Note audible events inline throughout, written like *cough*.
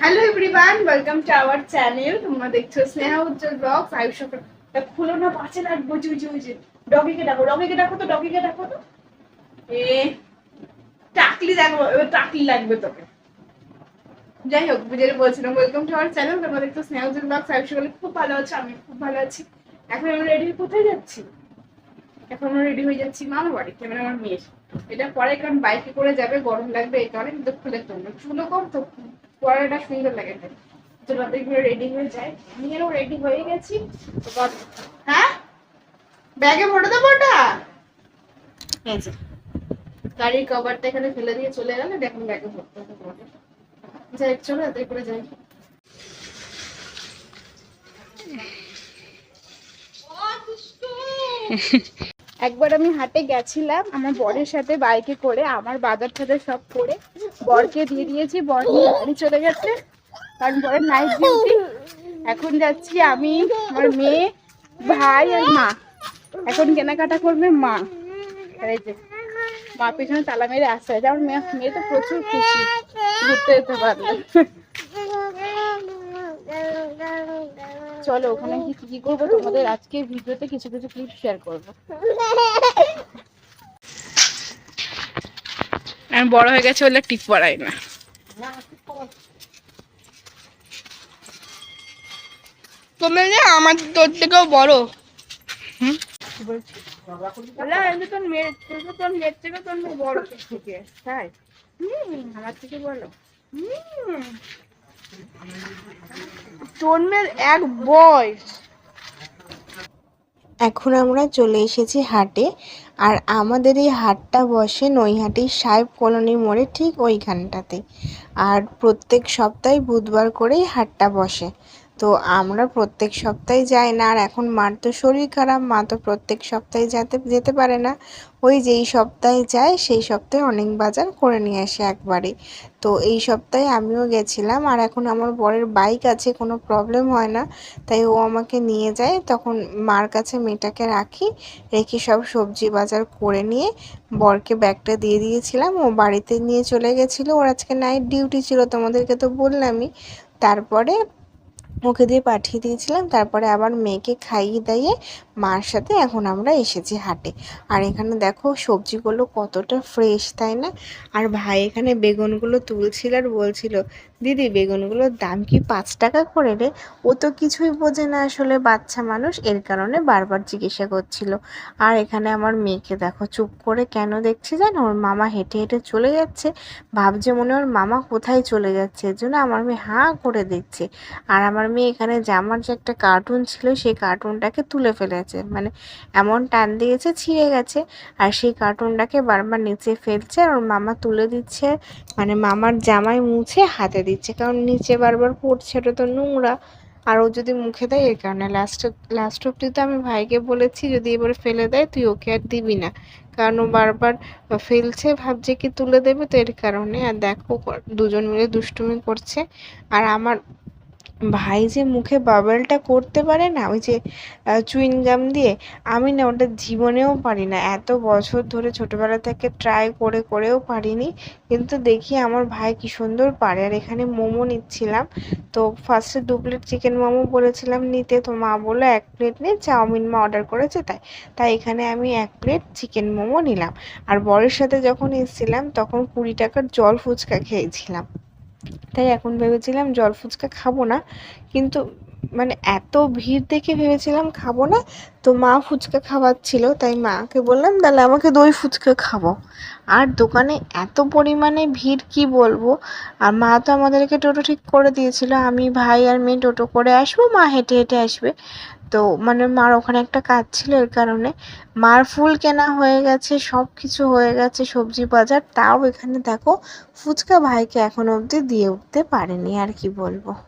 Hello everyone welcome to our channel তোমরা দেখছ স্নেহা উজ্জ্বল blogs Ayush খুলো না পাচ্ছে না, বুঝি বুঝি বুঝি। ডগিকে ডাকো ডগিকে ডাকো তো ডগিকে ডাকো তো। এ, টাকলি দেখো, এবার টাকলি লাগবে তোকে। যাই হোক যেটা বলছিলাম ওয়েলকাম টু আওয়ার চ্যানেল তোমরা দেখছ স্নেহা উজ্জ্বল ব্লগস আয়ুষ খুব ভালো আছে, আমি খুব ভালো আছি। এখন আমি রেডি কোথায় যাচ্ছি? এখন আমরা রেডি হয়ে যাচ্ছি মামার বাড়িতে মানে আমার মেয়ের। এটা পরে, কারণ বাইকে করে যাবে, গরম লাগবে, এই কারণে কিন্তু খুলে তুলবো চুলো কম তো। পরাটা সুন্দর লাগে রেডি হয়ে যায়। রেডি হয়ে গেছি। তো হ্যাঁ? ব্যাগে ভরে দেবো ওটা? এই যে। গাড়ির কভারটা এখানে ফেলে দিয়ে চলে গেলে দেখুন ব্যাগে ভরতে হবে তোমাকে যাই চলো রাতে করে যাই। *laughs* একবার আমি হাটে গেছিলাম, আমার বরের সাথে বাইকে করে, আমার বাজার টাজার সব করে, বরকে দিয়ে দিয়েছি, বর নিয়ে বাড়ি চলে গেছে। কারণ বরের নাইট ডিউটি এখন যাচ্ছি আমি, আমার মেয়ে, ভাই আর মা। এখন কেনাকাটা করবে মা। যে, মা পেছনে তালা মেরে আসতে আছে আমার মেয়ে মেয়ে তো প্রচুর খুশি। ঘুরতে যেতে পারলে। *laughs* চলো ওখানে কি কি করব? তোমাদের আজকে ভিডিওতে কিছু কিছু ক্লিপ শেয়ার করব। আমি বড় হয়ে গেছে বলে টিপ পড়াই না। যে আমার তোর থেকেও বড়। থেকে তোর বড় থেকে তাই হুম আমার থেকে বলো হুম। মেয়ের এক বয়স। এখন আমরা চলে এসেছি হাটে, আর আমাদের এই হাটটা বসে নৈহাটি সাহেব কলোনি মোড়ে ঠিক ওইখানটাতে। আর প্রত্যেক সপ্তাহে বুধবার করেই হাটটা বসে। তো আমরা প্রত্যেক সপ্তাহে যাই না, আর এখন মার তো শরীর খারাপ, মা তো প্রত্যেক সপ্তাহে যেতে যেতে পারে না। ওই যেই সপ্তাহে যায়, সেই সপ্তাহে অনেক বাজার করে নিয়ে আসে একবারে। তো এই সপ্তাহে আমিও গেছিলাম, আর এখন আমার বরের বাইক আছে, কোনো প্রবলেম হয় না। তাই ও আমাকে নিয়ে যায়, তখন মার কাছে মেয়েটাকে রাখি, রেখে সব সবজি বাজার করে নিয়ে বরকে ব্যাগটা দিয়ে দিয়েছিলাম। ও বাড়িতে নিয়ে চলে গেছিল। ওর আজকে নাইট ডিউটি ছিল, তোমাদেরকে তো বললামই। তারপরে ওকে দিয়ে পাঠিয়ে দিয়েছিলাম তারপরে আবার মেয়েকে খাইয়ে দাইয়ে মার সাথে এখন আমরা এসেছি হাটে। আর এখানে দেখো সবজিগুলো কতটা ফ্রেশ তাই না? আর ভাই এখানে বেগুনগুলো তুলছিল আর বলছিল, দিদি, বেগুনগুলোর দাম কি পাঁচ টাকা করে রে? ও তো কিছুই বোঝে না আসলে বাচ্চা মানুষ, এর কারণে বারবার জিজ্ঞাসা করছিল। আর এখানে আমার মেয়েকে দেখো চুপ করে কেন দেখছে জানো? ওর মামা হেঁটে হেঁটে চলে যাচ্ছে। ভাবছে মনে ওর মামা কোথায় চলে যাচ্ছে। এর জন্য আমার মেয়ে হাঁ করে দেখছে। আর আমার মেয়ে এখানে জামার যে একটা কার্টুন ছিল, সেই কার্টুনটাকে তুলে ফেলেছে। মানে এমন টান দিয়েছে, ছিঁড়ে গেছে। আর সেই কার্টুনটাকে বারবার নিচে ফেলছে আর ওর মামা তুলে দিচ্ছে মানে মামার জামাই মুছে হাতে দিচ্ছে। কারণ নিচে বারবার পড়ছে, ওটা তো নোংরা। আর ও যদি মুখে দেয় এর কারণে লাস্ট লাস্ট অব্দি তো আমি ভাইকে বলেছি, যদি এবারে ফেলে দেয়, তুই ওকে আর দিবি না। কারণ ও বারবার ফেলছে, ভাবছে কি তুলে দেবে তো এর কারণে। আর দেখো, দুজন মিলে দুষ্টুমি করছে। আর আমার ভাই যে মুখে বাবলটা করতে পারে না, ওই যে চুইং গাম দিয়ে, আমি না ওটা জীবনেও পারি না। এত বছর ধরে ছোটবেলা থেকে ট্রাই করে করেও পারিনি, কিন্তু দেখি আমার ভাই কি সুন্দর পারে। আর এখানে মোমো নিচ্ছিলাম। তো ফার্স্টে দু প্লেট চিকেন মোমো বলেছিলাম নিতে। তো মা বলল, এক প্লেট নে, চাউমিন মা অর্ডার করেছে তাই। তাই এখানে আমি এক প্লেট চিকেন মোমো নিলাম। আর বরের সাথে যখন এসেছিলাম, তখন কুড়ি টাকার জল ফুচকা খেয়েছিলাম। তাই এখন ভেবেছিলাম জল ফুচকা খাব না কিন্তু মানে এত ভিড় দেখে ভেবেছিলাম খাব না, তো মা ফুচকা খাওয়াচ্ছিল, তাই মাকে বললাম, তাহলে আমাকে দই ফুচকা খাব। আর দোকানে এত পরিমাণে ভিড়, কি বলব? আর মা তো আমাদেরকে টোটো ঠিক করে দিয়েছিল, আমি ভাই আর মেয়ে টোটো করে আসব, মা হেঁটে হেঁটে আসবে। তো মানে মার ওখানে একটা কাজ ছিল এর কারণে, মার ফুল কেনা হয়ে গেছে সব কিছু হয়ে গেছে, সবজি বাজার, তাও এখানে দেখো, ফুচকা ভাইকে এখনও অবধি দিয়ে উঠতে পারেনি, আর কি বলব?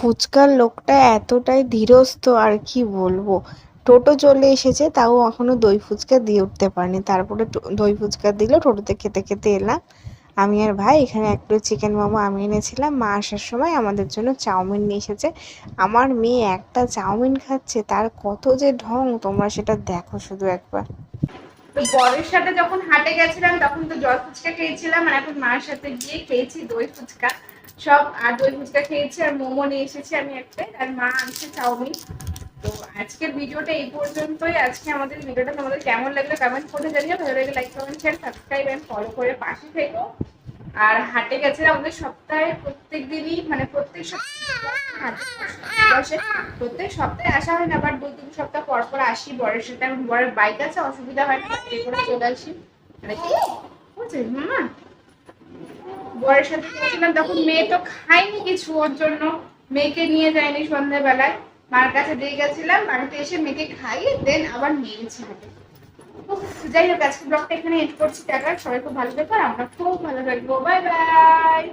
ফুচকার লোকটা এতটাই ধীরস্থ, আর কি বলব? টোটো চলে এসেছে, তাও এখনও দই ফুচকা দিয়ে উঠতে পারেনি। তারপরে দই ফুচকা দিল, টোটোতে খেতে খেতে এলাম। আমি আর ভাই, এখানে এক প্লেট চিকেন মোমো আমি এনেছিলাম। মা আসার সময় আমাদের জন্য চাউমিন নিয়ে এসেছে। আমার মেয়ে একটা চাউমিন খাচ্ছে, তার কত যে ঢং, তোমরা সেটা দেখো শুধু একবার। তো বরের সাথে যখন হাটে গেছিলাম, তখন তো জল ফুচকা খেয়েছিলাম, আর এখন মার সাথে গিয়ে খেয়েছি দই ফুচকা। সব আর দই ফুচকা খেয়েছি, আর মোমো নিয়ে এসেছি আমি একটা, আর মা আনছে চাউমিন। তো আজকের ভিডিওটা এই পর্যন্তই। আজকে আমাদের ভিডিওটা তোমাদের কেমন লাগল কমেন্ট করে জানিও। ভালো লাগলে like comment share subscribe and follow করে পাশে থেকো। আর হাটে গেছে আমাদের সপ্তাহে প্রত্যেক দিনই মানে প্রত্যেক সপ্তাহে প্রত্যেক সপ্তাহে আসা হয় না বাট দু তিন সপ্তাহ পর পর আসি বরের সাথে। বরের বাইক আছে, অসুবিধা হয় না চলে আসি। মানে কি? বুঝছে মামা বরের সাথে গেছিলাম, তখন মেয়ে তো খায়নি কিছু, ওর জন্য মেয়েকে নিয়ে যায়নি সন্ধ্যাবেলায় মার কাছে দিয়ে গেছিলাম, বাড়িতে এসে মেয়েকে খাইয়ে দেন আবার নিয়ে গেছি যাই হোক, আজকে ব্লগটা এখানে এড করছি টাকা সবাই খুব ভালো থাকব আমরা খুব ভালো থাকব। Bye bye!